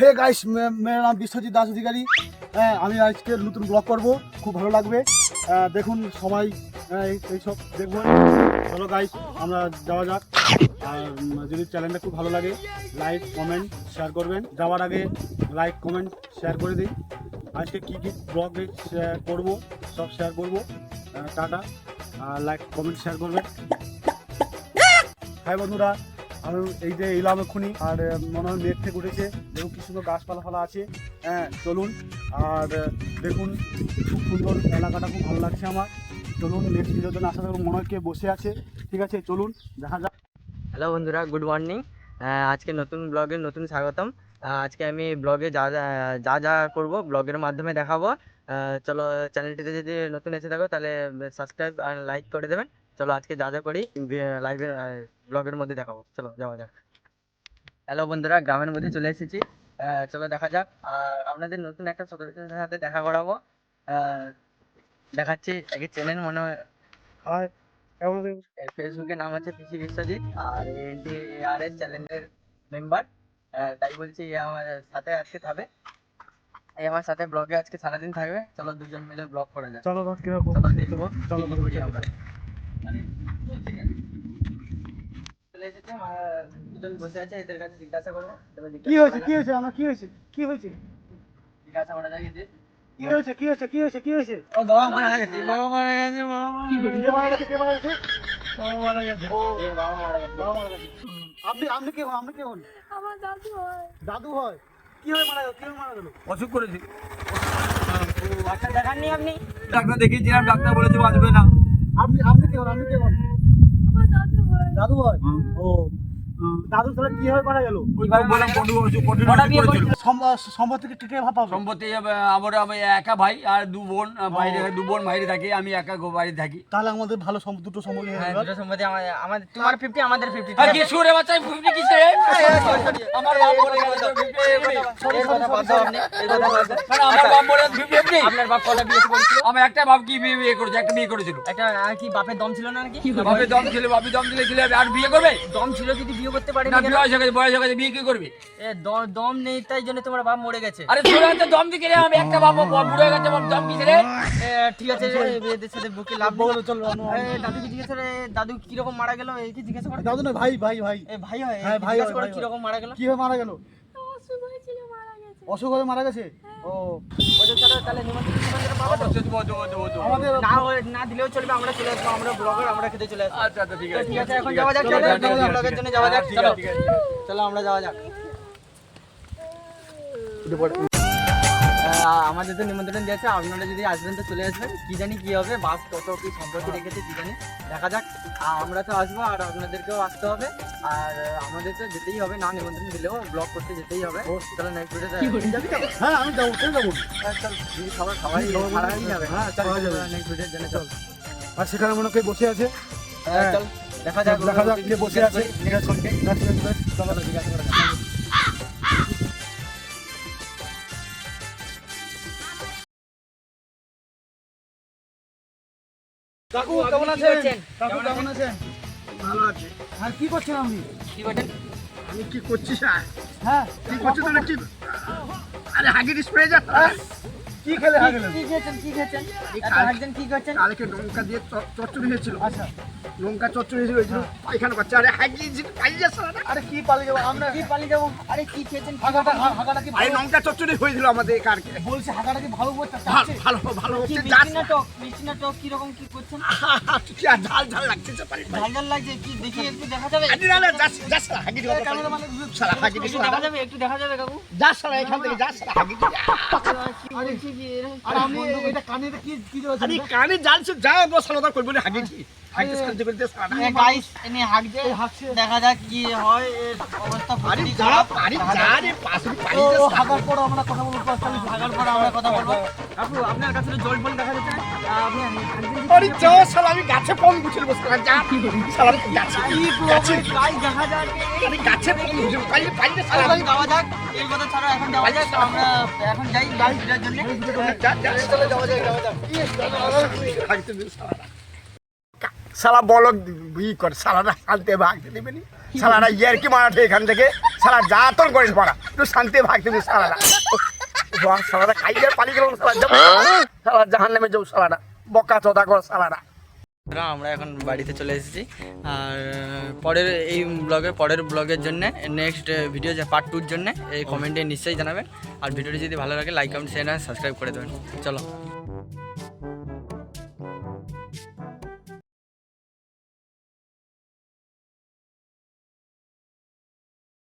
Hey guys মেরা নাম বিশ্বজিৎ দাস অধিকারী। হ্যাঁ আমি আজকে নতুন ব্লগ করব। খুব ভালো লাগবে। দেখুন সবাই এইসব দেখব ভালো গাইস আমরা যাওয়া যাক। আর যদি চ্যানেলটা খুব ভালো লাগে লাইক কমেন্ট শেয়ার করবেন। যাওয়ার আগে লাইক কমেন্ট শেয়ার করে দিই আজকে কী কী ব্লগ করব, সব শেয়ার করব। টাটা। আর লাইক কমেন্ট শেয়ার করবেন। হ্যাঁ বন্ধুরা। আমি এই যে এলাম এক্ষুনি, আর মনে হয় মেঘ থেকে উঠেছে। দেখুন কি সুন্দর গাছপালা ফালা আছে। হ্যাঁ চলুন। আর দেখুন, খুব সুন্দর এলাকাটা খুব ভালো লাগছে আমার। চলুন নেক্সট ভিডিওর জন্য আশা করি মনে হয় বসে আছে। ঠিক আছে, চলুন, দেখা যাক। হ্যালো বন্ধুরা গুড মর্নিং আজকে নতুন ব্লগে নতুন স্বাগতম। আজকে আমি ব্লগে যা যা যা করব ব্লগের মাধ্যমে দেখাবো। চলো চ্যানেলটিতে যদি নতুন এসে থাকো, তাহলে সাবস্ক্রাইব আর লাইক করে দেবেন। চলো আজকে যা যা করি লাইভে ব্লগের মধ্যে দেখাবো। চলো যাওয়া যাক। হ্যালো বন্ধুরা গ্রামের মধ্যে চলে এসেছি। চলো দেখা যাক। আর আপনাদের নতুন একটা সদস্যের সাথে দেখা করাবো। দেখাচ্ছি একে চেনেন মনে হয় ফেসবুকের নাম হচ্ছে পিসি বিশ্বজিৎ আর আর এস চ্যানেলের মেম্বার তাই বলছি আমার সাথে আজকে থাকবে। এই আমার সাথে ব্লগে আজকে সারাদিন থাকবে। চলো দুজন মিলে ব্লগ করা যায় চলো চলো দেখব। চলো আমরা। কি হয়েছে কি হয়েছে আমার কি হয়েছে কি হয়েছে? জিজ্ঞাসা করা যায় কি হয়েছে কি হয়েছে কি হয়েছে কি হয়েছে? ও বাবা মারা গেছে বাবা মারা গেছে বাবা মারা গেছে কে মারা গেছে কে মারা গেছে? বাবা মারা গেছে। ও বাবা মারা গেছে বাবা মারা গেছে। আপনি আপনি কে আপনি কে হন? আমার দাদু হয়। দাদু হয়। কি হয়ে মারা গেল কি হয়ে মারা গেল? অসুখ করেছি। ডাক্তার দেখাননি আপনি? ডাক্তার দেখিয়েছিলাম ডাক্তার বলেছে বাঁচবে না। আপনি আপনি কে হন? আপনি কে হন? আমার দাদু হয় দাদু হয়। ও। দাদু তাহলে কি মারা গেল? ওই বললাম কটু অসুখ কঠিন কটা অসুখ বিয়ে করেছিল? সম্পত্তি টিকে ভাতা সম্পত্তি আমরা আমি একা ভাই আর দু বোন বাইরে দু বোন বাইরে থাকি আমি একা বাইরে থাকি। তাহলে আমাদের ভালো দুটো সম্পত্তি হয়ে হ্যাঁ গেল। দুটো সম্মতি আমাদের আমাদের তোমার ফিফটি আমাদের ফিফটি আর কি সুরে বাচ্চা ফিফটি কিসে আমার বাপ বলে গেছে 50 এই কথা বাদ দাও আপনি এই কথা বাদ দাও। মানে আমার বাপ বলে আপনার বাপ কটা বিয়ে করেছিল? আমার একটা বাপ কি বিয়ে বিয়ে করেছে একটা বিয়ে করেছিল। একটা আর কি বাপের দম ছিল না নাকি? বাপের দম ছিল বাপি দম দিলে ছিল আর বিয়ে করবে? দম ছিল যদি বিয়ে করতে পারে না বয়স হয়ে গেছে বয়স হয়ে গেছে বিয়ে কি করবে? এ দম নেই তাই জন্য তোমার বাপ মরে গেছে। আরে সুরে হাতে দম দিকে রে? আমি একটা বাপ বাপ বুড়ো হয়ে গেছে বাপ দম কিসে রে। ঠিক আছে এদের সাথে বুকে লাভ বলো, চলো, এ, দাদুকে জিজ্ঞেস করে দাদু কীরকম মারা গেল? এই কি জিজ্ঞাসা করে। দাদু না ভাই ভাই ভাই। এ ভাই হয় হ্যাঁ, ভাই জিজ্ঞাসা হয়, করে হয়। কীরকম মারা গেল? কি হয়ে মারা গেল? অসুখ হয়েছিল মারা গেছে। অসুখ হয়ে মারা গেছে? ও ওদের তাহলে নিমন্ত্রণ নিমন্ত্রণ পাবো তো? দেবো দেবো দেবো দেবো আমাদের না না দিলেও চলবে আমরা চলে আসব আমরা ব্লগার আমরা খেতে চলে আসব। আচ্ছা আচ্ছা ঠিক আছে ঠিক আছে এখন যাওয়া যাক চলো ব্লগের জন্য যাওয়া যাক ঠিক চলো। আছে, চলো আমরা যাওয়া যাক। আমাদের তো নিমন্ত্রণ দিয়েছে আপনারা যদি আসবেন তো চলে আসবেন কি জানি কি হবে বাস কত কি সম্পর্কে রেখেছে কি জানি দেখা যাক আর আমরা তো আসব আর আপনাদেরকেও আসতে হবে আর আমাদের তো যেতেই হবে না নিমন্ত্রণ দিলেও ব্লগ করতে যেতেই হবে চলো নেক্সট ভিডিওতে হ্যাঁ আমি যাব চলে যাব সবাই সবাই সারাই যাবে হ্যাঁ, চল, সবাই চল, যাবে নেক্সট ভিডিওর জন্য চল আর সেখানে মনে হয় বসে আছে হ্যাঁ, চল দেখা যাক দেখা যাক বসে আছে জিজ্ঞাসা করে কাকু কেমন আছেন? কাকু কেমন আছেন? ভালো আছে। আর কি করছেন আপনি? কি করছেন? আমি কি করছি স্যার? হ্যাঁ। কি করছ তুমি কি আরে হাগির স্প্রে যা। কি খেলে হয়ে কি খেয়েছেন? কি খেয়েছেন? হাঁকছেন কি করছেন? কালকে ডঙ্কা দিয়ে চচ্চড়ি হয়েছিল। আচ্ছা। লঙ্কা চচ্চড়ি হয়েছিল পায়খানা করছে। আরে হাগিয়ে পালিয়ে যাচ্ছে না আরে কি পালিয়ে যাব? আমরা কি পালিয়ে যাব? আরে কি খেয়েছেন? কি হাগাটা হাগাটা কি আরে লঙ্কা চচ্চড়ি হয়েছিল আমাদের কালকে বলছি হাগাটা কি ভালো বলছে ভালো ভালো হচ্ছে মিষ্টি না টক মিষ্টি না টক কীরকম কি করছেন? কি আর ঝাল ঝাল লাগছে পারি ঝাল ঝাল লাগছে কি দেখি একটু দেখা যাবে? আরে না না যাস যাস হাগির কথা ক্যামেরা মানে সারা হাগির একটু দেখা যাবে একটু দেখা যাবে কাকু। যাস না এখান থেকে যাস না হাগির কি বলছি কি এরকম আরে আমি এটা কানে কি কি আরে কানে জালছে যা বসালো তা করব না হাগির হাগির। দেখা যাক কি হয় অবস্থা যাক। হাগার পর আমরা কথা বলব ভাগার পর আমরা কথা বলব। কাকু আপনার কাছে জল দেখা যাচ্ছে আরে যা শালা আমি গাছে পম গুছিল বসে যা। শালা গাছে গাছে গাইস দেখা যাক। আরে গাছে পম গুছিল পালিয়ে পালিয়ে শালা। এখন যাওয়া যাক। এই কথা ছাড়া এখন যাওয়া যাক। আমরা এখন যাই গাড়িটার জন্য। যা যা চলে যাওয়া যায় যাওয়া যাক। শালা। বলক ই কর শালারা শান্তি ভাগতে দেবে নি? শালারা ইয়ার কি মারাঠে এখান থেকে সারা যা তোর করিস মারা একটু শান্তি ভাগ দিবি সারাটা সারাটা খাইয়ে পালিয়ে গেল যাব সারা জাহান নেমে যাব সারাটা বকা চোদা কর বন্ধুরা, আমরা এখন বাড়িতে চলে এসেছি। আর পরের এই ব্লগের পরের ব্লগের জন্য নেক্সট ভিডিও পার্ট টুর জন্য এই কমেন্টে নিশ্চয়ই জানাবেন। আর ভিডিওটি যদি ভালো লাগে লাইক কমেন্ট শেয়ার সাবস্ক্রাইব করে দেবেন। চলো।